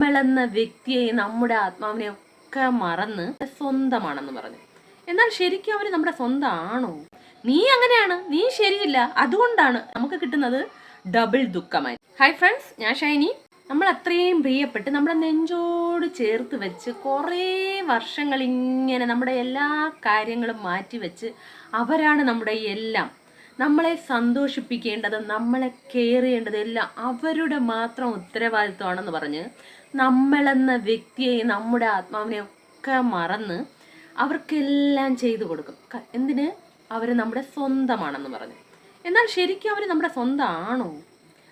നമ്മളെന്ന വ്യക്തിയെ നമ്മുടെ ആത്മാവിനെ ഒക്കെ മറന്ന് സ്വന്തമാണെന്ന് പറഞ്ഞു. എന്നാൽ ശരിക്കും അവന് നമ്മുടെ സ്വന്തമാണോ നീ അങ്ങനെയാണ്. നീ ശരിയില്ല. അതുകൊണ്ടാണ് നമുക്ക് കിട്ടുന്നത് ഡബിൾ ദുഃഖമായി. ഹായ് ഫ്രണ്ട്സ് ഞാൻ ഷൈനി. നമ്മൾ അത്രയും പ്രിയപ്പെട്ട് നമ്മുടെ നെഞ്ചോട് ചേർത്ത് വെച്ച് കുറേ വർഷങ്ങൾ ഇങ്ങനെ നമ്മുടെ എല്ലാ കാര്യങ്ങളും മാറ്റി വെച്ച് അവരാണ് നമ്മുടെ എല്ലാം. നമ്മളെ സന്തോഷിപ്പിക്കേണ്ടത് നമ്മളെ കെയർ ചെയ്യേണ്ടത് എല്ലാം അവരുടെ മാത്രം ഉത്തരവാദിത്വമാണെന്ന് പറഞ്ഞ് നമ്മളെന്ന വ്യക്തിയെ നമ്മുടെ ആത്മാവിനെ ഒക്കെ മറന്ന് അവർക്കെല്ലാം ചെയ്തു കൊടുക്കും. എന്തിന്? അവർ നമ്മുടെ സ്വന്തമാണെന്ന് പറഞ്ഞു. എന്നാൽ ശരിക്കും അവർ നമ്മുടെ സ്വന്തമാണോ?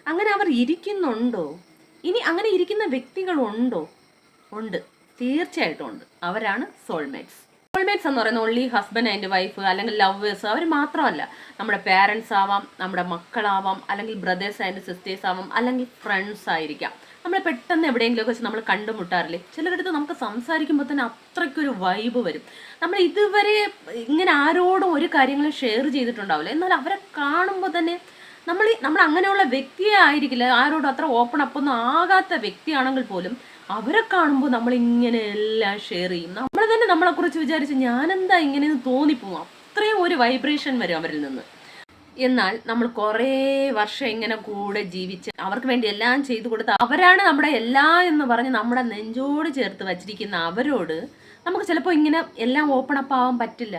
അങ്ങനെ അവർ ഇരിക്കുന്നുണ്ടോ? ഇനി അങ്ങനെ ഇരിക്കുന്ന വ്യക്തികളുണ്ടോ? ഉണ്ട്. തീർച്ചയായിട്ടും ഉണ്ട്. അവരാണ് സോൾമേറ്റ്സ് സോൾമേറ്റ്സ് എന്ന് പറയുന്ന ഓൺലി ഹസ്ബൻഡ് ആൻഡ് വൈഫ് അല്ലെങ്കിൽ ലവേഴ്സ് അവർ മാത്രമല്ല. നമ്മുടെ പേരൻസ് ആവാം നമ്മുടെ മക്കളാവാം അല്ലെങ്കിൽ ബ്രദേഴ്സ് ആൻഡ് സിസ്റ്റേഴ്സ് ആവാം അല്ലെങ്കിൽ ഫ്രണ്ട്സ് ആയിരിക്കാം. നമ്മൾ പെട്ടെന്ന് എവിടെയെങ്കിലുമൊക്കെ വെച്ച് നമ്മൾ കണ്ടുമുട്ടാറില്ലേ? ചിലരടുത്ത് നമുക്ക് സംസാരിക്കുമ്പോൾ തന്നെ അത്രയ്ക്കൊരു വൈബ് വരും. നമ്മൾ ഇതുവരെ ഇങ്ങനെ ആരോടും ഒരു കാര്യങ്ങളും ഷെയർ ചെയ്തിട്ടുണ്ടാവില്ല. എന്നാൽ അവരെ കാണുമ്പോൾ തന്നെ നമ്മൾ നമ്മൾ അങ്ങനെയുള്ള വ്യക്തിയെ ആയിരിക്കില്ല. ആരോടും അത്ര ഓപ്പൺ അപ്പൊന്നും ആകാത്ത വ്യക്തിയാണെങ്കിൽ പോലും അവരെ കാണുമ്പോൾ നമ്മൾ ഇങ്ങനെ എല്ലാം ഷെയർ ചെയ്യും. നമ്മൾ തന്നെ നമ്മളെ കുറിച്ച് വിചാരിച്ച് ഞാനെന്താ ഇങ്ങനെയെന്ന് തോന്നിപ്പോവും. അത്രയും ഒരു വൈബ്രേഷൻ വരും അവരിൽ നിന്ന്. എന്നാൽ നമ്മൾ കുറേ വർഷം ഇങ്ങനെ കൂടെ ജീവിച്ച് അവർക്ക് വേണ്ടി എല്ലാം ചെയ്തു കൊടുത്ത് അവരാണ് നമ്മുടെ എല്ലാ എന്ന് പറഞ്ഞ് നമ്മുടെ നെഞ്ചോട് ചേർത്ത് വച്ചിരിക്കുന്ന അവരോട് നമുക്ക് ചിലപ്പോൾ ഇങ്ങനെ എല്ലാം ഓപ്പൺ അപ്പ് ആവാൻ പറ്റില്ല.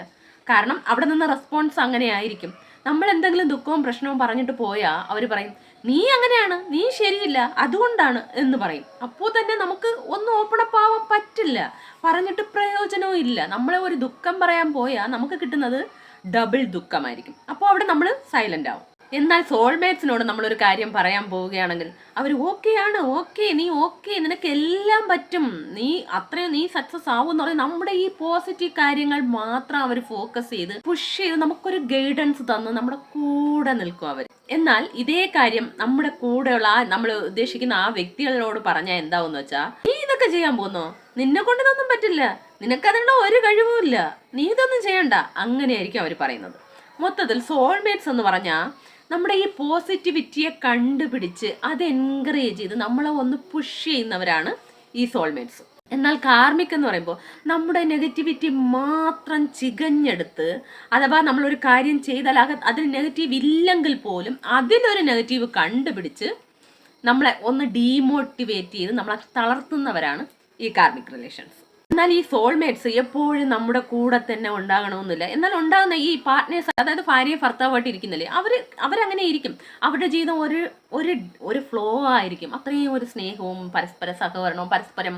കാരണം അവിടെ നിന്ന് റെസ്പോൺസ് അങ്ങനെ ആയിരിക്കും. നമ്മൾ എന്തെങ്കിലും ദുഃഖവും പ്രശ്നവും പറഞ്ഞിട്ട് പോയാൽ അവർ പറയും നീ അങ്ങനെയാണ് നീ ശരിയില്ല അതുകൊണ്ടാണ് എന്ന് പറയും. അപ്പോൾ തന്നെ നമുക്ക് ഒന്നും ഓപ്പൺ അപ്പ് ആവാൻ പറ്റില്ല. പറഞ്ഞിട്ട് പ്രയോജനവും ഇല്ല. നമ്മളെ ഒരു ദുഃഖം പറയാൻ പോയാൽ നമുക്ക് കിട്ടുന്നത് ഡബിൾ ദുഃഖമായിരിക്കും. അപ്പോൾ അവിടെ നമ്മൾ സൈലന്റ് ആവും. എന്നാൽ സോൾമേറ്റ്സിനോട് നമ്മളൊരു കാര്യം പറയാൻ പോവുകയാണെങ്കിൽ അവർ ഓക്കെ ആണ് ഓക്കെ നീ ഓക്കെ നിനക്ക് എല്ലാം പറ്റും. നീ അത്രയും നീ സക്സസ് ആവും എന്ന് പറഞ്ഞാൽ നമ്മുടെ ഈ പോസിറ്റീവ് കാര്യങ്ങൾ മാത്രം അവർ ഫോക്കസ് ചെയ്ത് പുഷ് ചെയ്ത് നമുക്കൊരു ഗൈഡൻസ് തന്ന് നമ്മുടെ കൂടെ നിൽക്കും അവർ എന്നാൽ ഇതേ കാര്യം നമ്മുടെ കൂടെയുള്ള ആ നമ്മൾ ഉദ്ദേശിക്കുന്ന ആ വ്യക്തികളോട് പറഞ്ഞാൽ എന്താവെന്ന് വെച്ചാൽ നീ ഇതൊക്കെ ചെയ്യാൻ പോകുന്നോ? നിന്നെ കൊണ്ട് ഇതൊന്നും പറ്റില്ല. നിനക്കതിനുള്ള ഒരു കഴിവുമില്ല നീ ഇതൊന്നും ചെയ്യണ്ട. അങ്ങനെയായിരിക്കും അവർ പറയുന്നത്. മൊത്തത്തിൽ സോൾമേറ്റ്സ് എന്ന് പറഞ്ഞാൽ നമ്മുടെ ഈ പോസിറ്റിവിറ്റിയെ കണ്ടുപിടിച്ച് അത് എൻകറേജ് ചെയ്ത് നമ്മളെ ഒന്ന് പുഷ് ചെയ്യുന്നവരാണ് ഈ സോൾമേറ്റ്സ് എന്നാൽ കാർമിക് എന്ന് പറയുമ്പോൾ നമ്മുടെ നെഗറ്റിവിറ്റി മാത്രം ചികഞ്ഞെടുത്ത് അഥവാ നമ്മളൊരു കാര്യം ചെയ്താൽ അതിൽ നെഗറ്റീവ് ഇല്ലെങ്കിൽ പോലും അതിലൊരു നെഗറ്റീവ് കണ്ടുപിടിച്ച് നമ്മളെ ഒന്ന് ഡീമോട്ടിവേറ്റ് ചെയ്ത് നമ്മളെ തളർത്തുന്നവരാണ് ഈ കാർമിക് റിലേഷൻസ് എന്നാൽ ഈ സോൾമേറ്റ്സ് എപ്പോഴും നമ്മുടെ കൂടെ തന്നെ ഉണ്ടാകണമെന്നില്ല. എന്നാൽ ഉണ്ടാകുന്ന ഈ പാർട്ട്നേഴ്സ് അതായത് ഭാര്യ ഭർത്താവായിട്ട് ഇരിക്കുന്നില്ലേ അവർ അവരങ്ങനെ ഇരിക്കും. അവരുടെ ജീവിതം ഒരു ഒരു ഒരു ഫ്ലോ ആയിരിക്കും. അത്രയും ഒരു സ്നേഹവും പരസ്പര സഹകരണവും പരസ്പരം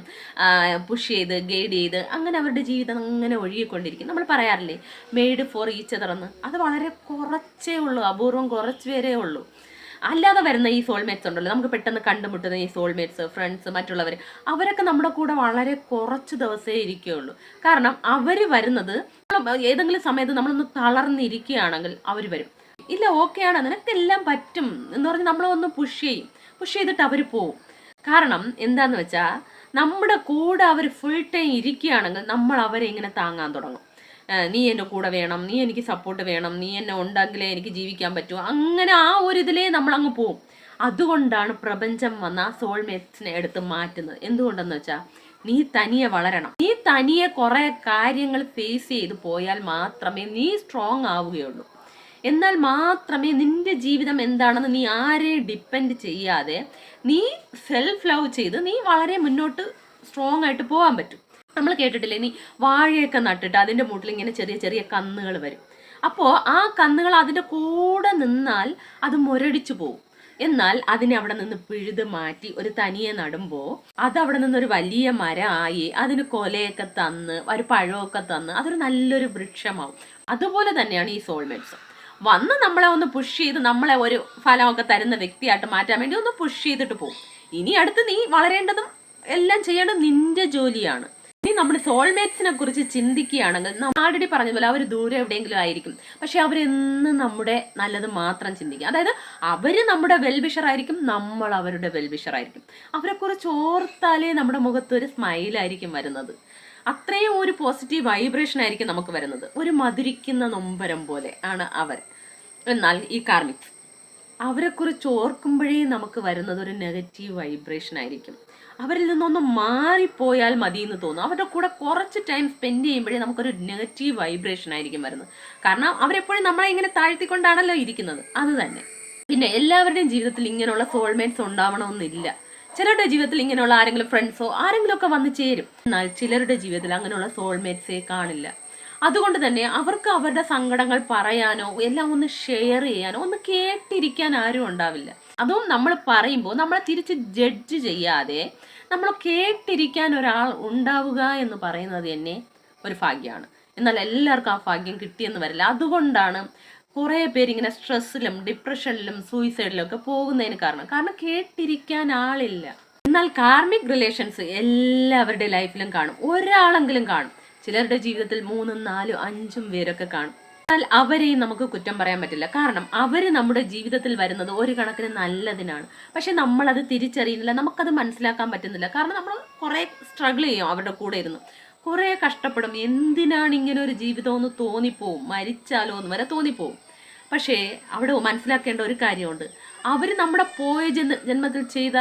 പുഷ് ചെയ്ത് ഗൈഡ് ചെയ്ത് അങ്ങനെ അവരുടെ ജീവിതം അങ്ങനെ ഒഴുകിക്കൊണ്ടിരിക്കും. നമ്മൾ പറയാറില്ലേ മെയ്ഡ് ഫോർ ഈച്ച് അതർ അത് വളരെ കുറച്ചേ ഉള്ളൂ അപൂർവം കുറച്ച് പേരേ ഉള്ളൂ. അല്ലാതെ വരുന്ന ഈ സോൾമേറ്റ്സ് ഉണ്ടല്ലോ നമുക്ക് പെട്ടെന്ന് കണ്ടുമുട്ടുന്ന ഈ സോൾമേറ്റ്സ് ഫ്രണ്ട്സ് മറ്റുള്ളവർ അവരൊക്കെ നമ്മുടെ കൂടെ വളരെ കുറച്ച് ദിവസമേ ഇരിക്കുകയുള്ളൂ. കാരണം അവർ വരുന്നത് ഏതെങ്കിലും സമയത്ത് നമ്മളൊന്ന് തളർന്നിരിക്കുകയാണെങ്കിൽ അവർ വരും. ഇല്ല ഓക്കെയാണ് നിനക്കെല്ലാം പറ്റും എന്ന് പറഞ്ഞ് നമ്മളൊന്ന് പുഷ് ചെയ്യും. പുഷ് ചെയ്തിട്ട് അവർ പോവും. കാരണം എന്താന്ന് വെച്ചാൽ നമ്മുടെ കൂടെ അവർ ഫുൾ ടൈം ഇരിക്കുകയാണെങ്കിൽ നമ്മൾ അവരെ ഇങ്ങനെ താങ്ങാൻ തുടങ്ങും. നീ എന്റെ കൂടെ വേണം നീ എനിക്ക് സപ്പോർട്ട് വേണം നീ എന്നെ ഉണ്ടെങ്കിലേ എനിക്ക് ജീവിക്കാൻ പറ്റൂ. അങ്ങനെ ആ ഒരു ഇതിലേ നമ്മളങ്ങ് പോവും. അതുകൊണ്ടാണ് പ്രപഞ്ചം വന്ന സോൾമേറ്റ്സിനെ എടുത്ത് മാറ്റുന്നത്. എന്തുകൊണ്ടെന്ന് വെച്ചാൽ നീ തനിയെ വളരണം. നീ തനിയെ കുറേ കാര്യങ്ങൾ ഫേസ് ചെയ്ത് പോയാൽ മാത്രമേ നീ സ്ട്രോങ് ആവുകയുള്ളൂ. എന്നാൽ മാത്രമേ നിന്റെ ജീവിതം എന്താണെന്ന് നീ ആരെ ഡിപ്പെൻഡ് ചെയ്യാതെ നീ സെൽഫ് ലവ് ചെയ്ത് നീ വളരെ മുന്നോട്ട് സ്ട്രോങ് ആയിട്ട് പോകാൻ പറ്റും. നമ്മൾ കേട്ടിട്ടില്ലേ? നീ വാഴയൊക്കെ നട്ടിട്ട് അതിന്റെ മുട്ടിൽ ഇങ്ങനെ ചെറിയ ചെറിയ കന്നുകൾ വരും. അപ്പോൾ ആ കന്നുകൾ അതിന്റെ കൂടെ നിന്നാൽ അത് മുരടിച്ചു പോകും എന്നാൽ അതിനെ അവിടെ നിന്ന് പിഴുത് മാറ്റി ഒരു തനിയെ നടുമ്പോൾ അത് അവിടെ നിന്ന് ഒരു വലിയ മരമായി അതിന് കൊലയൊക്കെ തന്ന് ഒരു പഴമൊക്കെ തന്ന് അതൊരു നല്ലൊരു വൃക്ഷമാവും. അതുപോലെ തന്നെയാണ് ഈ സോൾമേറ്റ്സ് വന്ന് നമ്മളെ ഒന്ന് പുഷ് ചെയ്ത് നമ്മളെ ഒരു ഫലമൊക്കെ തരുന്ന വ്യക്തിയായിട്ട് മാറ്റാൻ വേണ്ടി ഒന്ന് പുഷ് ചെയ്തിട്ട് പോകും ഇനി അടുത്ത് നീ വളരേണ്ടതും എല്ലാം ചെയ്യേണ്ടത് നിന്റെ ജോലിയാണ്. ഇനി നമ്മൾ സോൾമേറ്റ്സിനെ കുറിച്ച് ചിന്തിക്കുകയാണെങ്കിൽ നമ്മൾ ആൾറെഡി പറഞ്ഞ പോലെ അവർ ദൂരെ എവിടെയെങ്കിലും ആയിരിക്കും. പക്ഷെ അവരെന്നും നമ്മുടെ നല്ലത് മാത്രം ചിന്തിക്കും. അതായത് അവർ നമ്മുടെ വെൽവിഷർ ആയിരിക്കും നമ്മൾ അവരുടെ വെൽവിഷർ ആയിരിക്കും. അവരെക്കുറിച്ച് ഓർത്താലേ നമ്മുടെ മുഖത്ത് ഒരു സ്മൈലായിരിക്കും വരുന്നത്. അത്രയും ഒരു പോസിറ്റീവ് വൈബ്രേഷൻ ആയിരിക്കും നമുക്ക് വരുന്നത്. ഒരു മധുരിക്കുന്ന നൊമ്പരം പോലെ ആണ് അവർ. എന്നാൽ ഈ കാർമിക്സ് അവരെക്കുറിച്ച് ഓർക്കുമ്പോഴേ നമുക്ക് വരുന്നത് ഒരു നെഗറ്റീവ് വൈബ്രേഷൻ ആയിരിക്കും. അവരിൽ നിന്നൊന്ന് മാറിപ്പോയാൽ മതി എന്ന് തോന്നും അവരുടെ കൂടെ കുറച്ച് ടൈം സ്പെൻഡ് ചെയ്യുമ്പോഴേ നമുക്കൊരു നെഗറ്റീവ് വൈബ്രേഷൻ ആയിരിക്കും വരുന്നത്. കാരണം അവരെപ്പോഴും നമ്മളെ ഇങ്ങനെ താഴ്ത്തിക്കൊണ്ടാണല്ലോ ഇരിക്കുന്നത്. അത് തന്നെ. പിന്നെ എല്ലാവരുടെയും ജീവിതത്തിൽ ഇങ്ങനെയുള്ള സോൾമേറ്റ്സ് ഉണ്ടാവണമെന്നില്ല. ചിലരുടെ ജീവിതത്തിൽ ഇങ്ങനെയുള്ള ആരെങ്കിലും ഫ്രണ്ട്സോ ആരെങ്കിലും ഒക്കെ വന്ന് ചേരും. എന്നാൽ ചിലരുടെ ജീവിതത്തിൽ അങ്ങനെയുള്ള സോൾമേറ്റ്സേ കാണില്ല. അതുകൊണ്ട് തന്നെ അവർക്ക് അവരുടെ സങ്കടങ്ങൾ പറയാനോ എല്ലാം ഒന്ന് ഷെയർ ചെയ്യാനോ ഒന്ന് കേട്ടിരിക്കാൻ ആരും ഉണ്ടാവില്ല. അതും നമ്മൾ പറയുമ്പോൾ നമ്മളെ തിരിച്ച് ജഡ്ജ് ചെയ്യാതെ നമ്മൾ കേട്ടിരിക്കാൻ ഒരാൾ ഉണ്ടാവുക എന്ന് പറയുന്നത് തന്നെ ഒരു ഭാഗ്യമാണ് എന്നാൽ എല്ലാവർക്കും ആ ഭാഗ്യം കിട്ടിയെന്ന് വരില്ല. അതുകൊണ്ടാണ് കുറേ പേരിങ്ങനെ സ്ട്രെസ്സിലും ഡിപ്രഷനിലും സൂയിസൈഡിലും ഒക്കെ പോകുന്നതിന് കാരണം. കാരണം കേട്ടിരിക്കാൻ ആളില്ല. എന്നാൽ കാർമിക് റിലേഷൻസ് എല്ലാവരുടെ ലൈഫിലും കാണും. ഒരാളെങ്കിലും കാണും. ചിലരുടെ ജീവിതത്തിൽ മൂന്നും നാലും അഞ്ചും പേരൊക്കെ കാണും. എന്നാൽ അവരെയും നമുക്ക് കുറ്റം പറയാൻ പറ്റില്ല. കാരണം അവർ നമ്മുടെ ജീവിതത്തിൽ വരുന്നത് ഒരു കണക്കിന് നല്ലതിനാണ്. പക്ഷെ നമ്മളത് തിരിച്ചറിയുന്നില്ല. നമുക്കത് മനസ്സിലാക്കാൻ പറ്റുന്നില്ല. കാരണം നമ്മൾ കുറേ സ്ട്രഗിൾ ചെയ്യും അവരുടെ കൂടെ ഇരുന്ന്. കുറേ കഷ്ടപ്പെടും. എന്തിനാണ് ഇങ്ങനെ ഒരു ജീവിതം എന്ന് തോന്നിപ്പോവും? മരിച്ചാലോ എന്ന് വരെ തോന്നിപ്പോവും. പക്ഷേ അവിടെ മനസ്സിലാക്കേണ്ട ഒരു കാര്യമുണ്ട്. അവർ നമ്മുടെ പോയ ജന്മ ജന്മത്തിൽ ചെയ്ത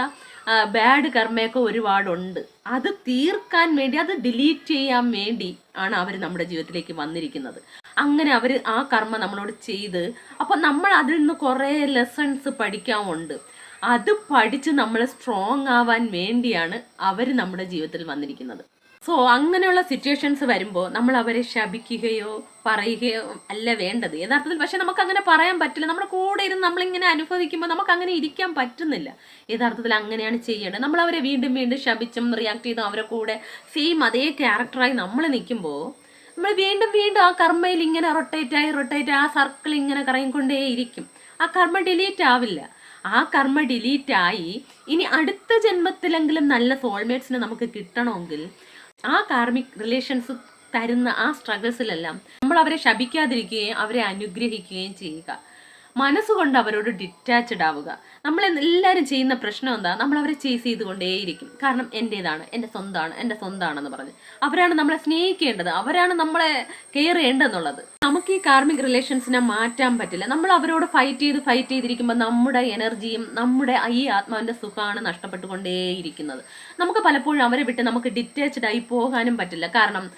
ബാഡ് കർമ്മയൊക്കെ ഒരുപാടുണ്ട്. അത് തീർക്കാൻ വേണ്ടി അത് ഡിലീറ്റ് ചെയ്യാൻ വേണ്ടി ആണ് അവർ നമ്മുടെ ജീവിതത്തിലേക്ക് വന്നിരിക്കുന്നത്. അങ്ങനെ അവർ ആ കർമ്മ നമ്മളോട് ചെയ്ത് അപ്പോൾ നമ്മൾ അതിൽ നിന്ന് കുറേ ലെസൺസ് പഠിക്കാമുണ്ട് അത് പഠിച്ച് നമ്മൾ സ്ട്രോങ് ആവാൻ വേണ്ടിയാണ് അവർ നമ്മുടെ ജീവിതത്തിൽ വന്നിരിക്കുന്നത്. സോ അങ്ങനെയുള്ള സിറ്റുവേഷൻസ് വരുമ്പോൾ നമ്മൾ അവരെ ശപിക്കുകയോ പറയുകയോ അല്ല വേണ്ടത്. യഥാർത്ഥത്തിൽ പക്ഷെ നമുക്ക് അങ്ങനെ പറയാൻ പറ്റില്ല. നമ്മുടെ കൂടെ ഇരുന്ന് നമ്മളിങ്ങനെ അനുഭവിക്കുമ്പോൾ നമുക്ക് അങ്ങനെ ഇരിക്കാൻ പറ്റുന്നില്ല. യഥാർത്ഥത്തിൽ അങ്ങനെയാണ് ചെയ്യേണ്ടത്. നമ്മൾ അവരെ വീണ്ടും വീണ്ടും ശപിച്ചും റിയാക്ട് ചെയ്തും അവരെ കൂടെ സെയിം അതേ ക്യാരക്ടറായി നമ്മൾ നിൽക്കുമ്പോൾ നമ്മൾ വീണ്ടും വീണ്ടും ആ കർമ്മയിൽ ഇങ്ങനെ റൊട്ടേറ്റ് ആയി റൊട്ടേറ്റ് ആ സർക്കിൾ ഇങ്ങനെ കറങ്ങിക്കൊണ്ടേയിരിക്കും. ആ കർമ്മ ഡിലീറ്റ് ആവില്ല. ആ കർമ്മ ഡിലീറ്റ് ആയി ഇനി അടുത്ത ജന്മത്തിലെങ്കിലും നല്ല സോൾമേറ്റ്സിനെ നമുക്ക് കിട്ടണമെങ്കിൽ ആ കാർമിക് റിലേഷൻസ് തരുന്ന ആ സ്ട്രഗിൾസിലെല്ലാം നമ്മൾ അവരെ ശപിക്കാതിരിക്കുകയും അവരെ അനുഗ്രഹിക്കുകയും ചെയ്യുക. മനസ്സുകൊണ്ട് അവരോട് ഡിറ്റാച്ച്ഡ് ആവുക. നമ്മൾ എല്ലാവരും ചെയ്യുന്ന പ്രശ്നം എന്താ? നമ്മൾ അവരെ ചേസ് ചെയ്തുകൊണ്ടേയിരിക്കും. കാരണം എന്റേതാണ് എന്റെ സ്വന്തമാണ് എന്റെ സ്വന്തമാണെന്ന് പറഞ്ഞ്. അവരാണ് നമ്മളെ സ്നേഹിക്കേണ്ടത്. അവരാണ് നമ്മളെ കെയർ ചെയ്യേണ്ടതെന്നുള്ളത്. നമുക്ക് ഈ കാർമിക് റിലേഷൻസിനെ മാറ്റാൻ പറ്റില്ല. നമ്മൾ അവരോട് ഫൈറ്റ് ചെയ്ത് ഫൈറ്റ് ചെയ്തിരിക്കുമ്പോൾ നമ്മുടെ എനർജിയും നമ്മുടെ ഈ ആത്മാവിന്റെ സുഖമാണ് നഷ്ടപ്പെട്ടുകൊണ്ടേയിരിക്കുന്നത്. നമുക്ക് പലപ്പോഴും അവരെ വിട്ട് നമുക്ക് ഡിറ്റാച്ച്ഡ് ആയി പോകാനും പറ്റില്ല. കാരണം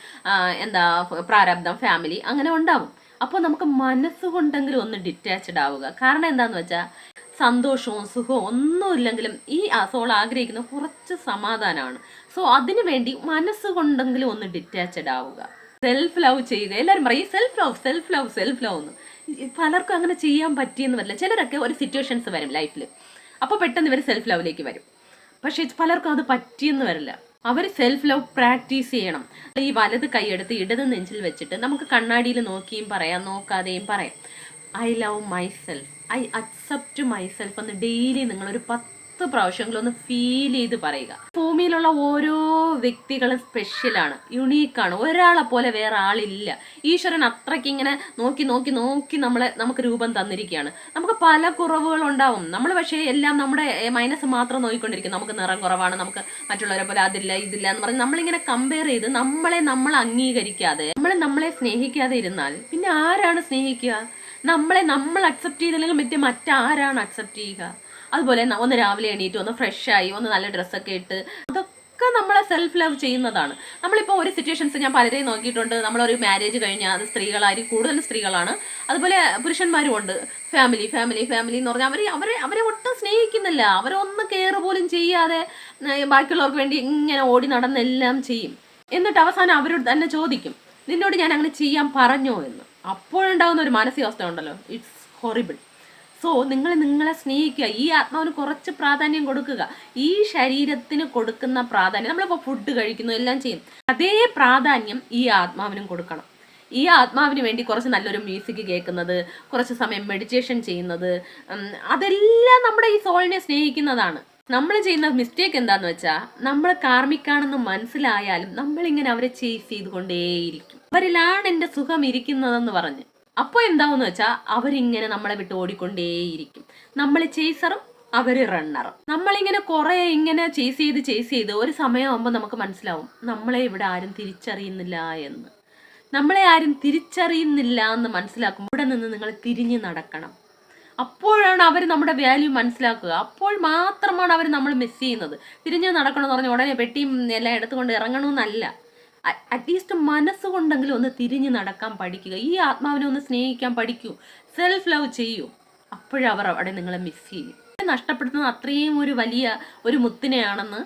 എന്താ പ്രാരബ്ധം ഫാമിലി അങ്ങനെ ഉണ്ടാവും. അപ്പോൾ നമുക്ക് മനസ്സുകൊണ്ടെങ്കിലും ഒന്ന് ഡിറ്റാച്ച്ഡ് ആവുക. കാരണം എന്താന്ന് വെച്ചാൽ സന്തോഷവും സുഖവും ഒന്നുമില്ലെങ്കിലും ഈ സോൾ ആഗ്രഹിക്കുന്ന കുറച്ച് സമാധാനമാണ്. സോ അതിനു വേണ്ടി മനസ്സുകൊണ്ടെങ്കിലും ഒന്ന് ഡിറ്റാച്ച്ഡ് ആവുക. സെൽഫ് ലവ് ചെയ്യുക. എല്ലാവരും പറയും self love self love self love എന്ന് പലർക്കും അങ്ങനെ ചെയ്യാൻ പറ്റിയെന്ന് വരില്ല. ചിലരൊക്കെ ഒരു സിറ്റുവേഷൻസ് വരും ലൈഫിൽ അപ്പോൾ പെട്ടെന്ന് ഇവർ സെൽഫ് ലവിലേക്ക് വരും. പക്ഷേ പലർക്കും അത് പറ്റിയെന്ന് വരില്ല. അവർ സെൽഫ് ലവ് പ്രാക്ടീസ് ചെയ്യണം. ഈ വലത് കൈയെടുത്ത് ഇടത് നെഞ്ചിൽ വെച്ചിട്ട് നമുക്ക് കണ്ണാടിയിൽ നോക്കിയും പറയാം നോക്കാതെയും പറയാം. I love myself I accept myself എന്ന് ഡെയിലി നിങ്ങളൊരു പത്ത് പ്രാവശ്യങ്ങളും ഒന്ന് ഫീൽ ചെയ്ത് പറയുക. ഭൂമിയിലുള്ള ഓരോ വ്യക്തികളും സ്പെഷ്യലാണ് യുണീക്കാണ് ഒരാളെ പോലെ വേറെ ആളില്ല. ഈശ്വരൻ അത്രയ്ക്ക് ഇങ്ങനെ നോക്കി നോക്കി നോക്കി നമ്മളെ നമുക്ക് രൂപം തന്നിരിക്കുകയാണ്. നമുക്ക് പല കുറവുകൾ ഉണ്ടാവും. നമ്മൾ പക്ഷേ എല്ലാം നമ്മുടെ മൈനസ് മാത്രം നോക്കിക്കൊണ്ടിരിക്കും. നമുക്ക് നിറം കുറവാണ് നമുക്ക് മറ്റുള്ളവരെ പോലെ അതില്ല ഇതില്ല എന്ന് പറഞ്ഞ് നമ്മളിങ്ങനെ കമ്പയർ ചെയ്ത് നമ്മളെ നമ്മൾ അംഗീകരിക്കാതെ നമ്മൾ നമ്മളെ സ്നേഹിക്കാതെ ഇരുന്നാൽ പിന്നെ ആരാണ് സ്നേഹിക്കുക? നമ്മളെ നമ്മൾ അക്സെപ്റ്റ് ചെയ്തില്ലെങ്കിൽ മറ്റേ മറ്റാരാണ് അക്സെപ്റ്റ് ചെയ്യുക? അതുപോലെ ഒന്ന് രാവിലെ എണീറ്റ് ഒന്ന് ഫ്രഷ് ആയി ഒന്ന് നല്ല ഡ്രസ്സൊക്കെ ഇട്ട് അതൊക്കെ നമ്മളെ സെൽഫ് ലവ് ചെയ്യുന്നതാണ്. നമ്മളിപ്പോൾ ഒരു സിറ്റുവേഷൻസ് ഞാൻ പലരെയും നോക്കിയിട്ടുണ്ട്. നമ്മളൊരു മാരേജ് കഴിഞ്ഞാൽ അത് സ്ത്രീകളായിരിക്കും കൂടുതൽ സ്ത്രീകളാണ്. അതുപോലെ പുരുഷന്മാരും ഉണ്ട്. ഫാമിലി ഫാമിലി ഫാമിലി എന്ന് പറഞ്ഞാൽ അവർ അവരെ അവരെ ഒട്ടും സ്നേഹിക്കുന്നില്ല. അവരൊന്ന് കെയർ പോലും ചെയ്യാതെ ബാക്കിയുള്ളവർക്ക് വേണ്ടി ഇങ്ങനെ ഓടി നടന്നെല്ലാം ചെയ്യും. എന്നിട്ട് അവസാനം അവരോട് തന്നെ ചോദിക്കും നിന്നോട് ഞാൻ അങ്ങനെ ചെയ്യാൻ പറഞ്ഞോ? എന്ന്. അപ്പോഴുണ്ടാകുന്ന ഒരു മാനസികാവസ്ഥ ഉണ്ടല്ലോ. ഇറ്റ്സ് ഹൊറിബിൾ സോ നിങ്ങൾ നിങ്ങളെ സ്നേഹിക്കുക. ഈ ആത്മാവിന് കുറച്ച് പ്രാധാന്യം കൊടുക്കുക. ഈ ശരീരത്തിന് കൊടുക്കുന്ന പ്രാധാന്യം. നമ്മളിപ്പോൾ ഫുഡ് കഴിക്കുന്നു എല്ലാം ചെയ്യും. അതേ പ്രാധാന്യം ഈ ആത്മാവിനും കൊടുക്കണം. ഈ ആത്മാവിന് വേണ്ടി കുറച്ച് നല്ലൊരു മ്യൂസിക് കേൾക്കുന്നത് കുറച്ച് സമയം മെഡിറ്റേഷൻ ചെയ്യുന്നത് അതെല്ലാം നമ്മുടെ ഈ സോളിനെ സ്നേഹിക്കുന്നതാണ്. നമ്മൾ ചെയ്യുന്ന മിസ്റ്റേക്ക് എന്താന്ന് വെച്ചാൽ നമ്മൾ കാർമിക്കാണെന്ന് മനസ്സിലായാലും നമ്മളിങ്ങനെ അവരെ ചേസ് ചെയ്തുകൊണ്ടേയിരിക്കും. അവരിലാണ് എന്റെ സുഖം ഇരിക്കുന്നതെന്ന് പറഞ്ഞ്. അപ്പോൾ എന്താവെന്ന് വെച്ചാൽ അവരിങ്ങനെ നമ്മളെ വിട്ട് ഓടിക്കൊണ്ടേയിരിക്കും. നമ്മൾ ചേസറും അവർ റണ്ണറും നമ്മളിങ്ങനെ കുറെ ഇങ്ങനെ ചേസ് ചെയ്ത് ചേസ് ചെയ്ത് ഒരു സമയമാകുമ്പോൾ നമുക്ക് മനസ്സിലാവും നമ്മളെ ഇവിടെ ആരും തിരിച്ചറിയുന്നില്ല എന്ന്. നമ്മളെ ആരും തിരിച്ചറിയുന്നില്ല എന്ന് മനസ്സിലാക്കും ഇവിടെ നിന്ന് നിങ്ങൾ തിരിഞ്ഞു നടക്കണം. അപ്പോഴാണ് അവർ നമ്മുടെ വാല്യൂ മനസ്സിലാക്കുക. അപ്പോൾ മാത്രമാണ് അവർ നമ്മൾ മിസ് ചെയ്യുന്നത്. തിരിഞ്ഞ് നടക്കണമെന്ന് പറഞ്ഞ് ഉടനെ പെട്ടിയും എല്ലാം എടുത്തുകൊണ്ട് ഇറങ്ങണമെന്നല്ല അറ്റ്ലീസ്റ്റ് മനസ്സുകൊണ്ടെങ്കിലും ഒന്ന് തിരിഞ്ഞ് നടക്കാൻ പഠിക്കുക. ഈ ആത്മാവിനെ ഒന്ന് സ്നേഹിക്കാൻ പഠിക്കൂ. സെൽഫ് ലവ് ചെയ്യൂ. അപ്പോഴവർ അവിടെ നിങ്ങളെ മിസ് ചെയ്യും. നഷ്ടപ്പെടുത്തുന്നത് അത്രയും ഒരു വലിയ ഒരു മുത്തിനെയാണെന്ന്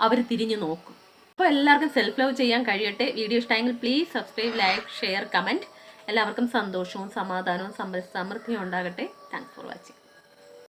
അവർ തിരിഞ്ഞു നോക്കും. അപ്പോൾ എല്ലാവർക്കും സെൽഫ് ലവ് ചെയ്യാൻ കഴിയട്ടെ. വീഡിയോ ഇഷ്ടമെങ്കിൽ please subscribe like share comment എല്ലാവർക്കും സന്തോഷവും സമാധാനവും സമൃദ്ധിയും ഉണ്ടാകട്ടെ. Thanks for watching